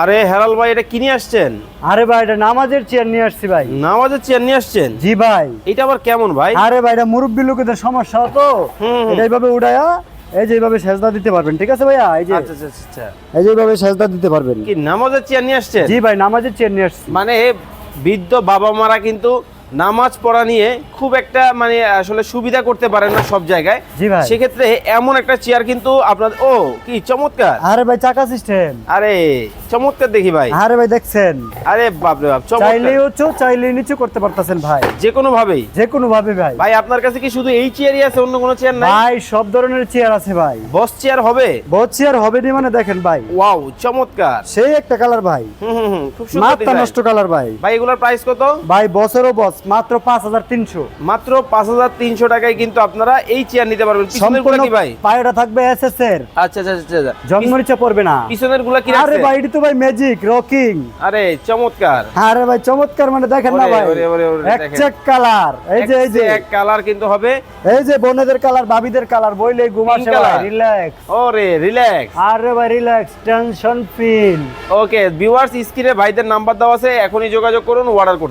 আরে হেরাল ভাই এটা কিনে আসছেন? আরে ভাই এটা নামাজের চেয়ার নিয়ে আসছি ভাই। নামাজের চেয়ার নিয়ে আসছেন? জি ভাই। এটা আবার কেমন ভাই? আরে ভাই এটা মুরব্বী লোকেদের সমস্যা তো। এটা এইভাবে উড়ায়া এই যে এইভাবে সেজদা দিতে পারবেন ঠিক আছে ভাইয়া? এই যে আচ্ছা আচ্ছা আচ্ছা, আচ্ছা। এই যে এইভাবে সেজদা দিতে পারবেন। কি নামাজের চেয়ার নিয়ে আসছেন? জি ভাই নামাজের চেয়ার নিয়ে আসছি। মানে বৃদ্ধ বাবা মারা কিন্তু নামাজ পড়া নিয়ে খুব একটা মানে আসলে সুবিধা করতে পারেন না সব জায়গায়। জি ভাই। সেক্ষেত্রে এমন একটা চেয়ার কিন্তু আপনার ও কি চমৎকার। আরে ভাই চাকা সিস্টেম আরে চমৎকার দেখি ভাই। আরে ভাই দেখছেন? আরে বাপরে বাপ চাইলে উঁচু চাইলে নিচু করতে পারতেছেন ভাই। যে কোনো ভাবেই। যে কোনো ভাবে ভাই। ভাই আপনার কাছে কি শুধু এই চেয়ারই আছে অন্য কোনো চেয়ার নাই? ভাই সব ধরনের চেয়ার আছে ভাই। বস চেয়ার হবে? বস চেয়ার হবে নি মানে দেখেন ভাই। ওয়াও চমৎকার। সেই একটা কালার ভাই। হুম হুম খুব সুন্দর নষ্ট কালার ভাই। ভাই এগুলোর প্রাইস কত? ভাই বছরও বস মাত্র পাঁচ হাজার তিনশো। মাত্র পাঁচ হাজার তিনশো টাকায় কিন্তু আপনারা এই চেয়ার নিতে পারবেন। পিছনেরগুলা কি ভাই? পায়রা থাকবে এস এস এর। আচ্ছা আচ্ছা আচ্ছা আচ্ছা। পড়বে না। পিছনেরগুলা কি আরে ভাই এটি তো ভাই ম্যাজিক রকিং আরে চমৎকার। আরে ভাই চমৎকার মানে দেখেন না ভাই। এক চেক কালার এই যে এই যে। এক কালার কিন্তু হবে। এই যে বোনেদের কালার ভাবিদের কালার বইলে ঘুমাসে ভাই রিল্যাক্স ওরে রিল্যাক্স আরে ভাই relax tension feel okay viewers স্ক্রিনে ভাইদের নাম্বার দেওয়া আছে এখনই যোগাযোগ করুন অর্ডার করতে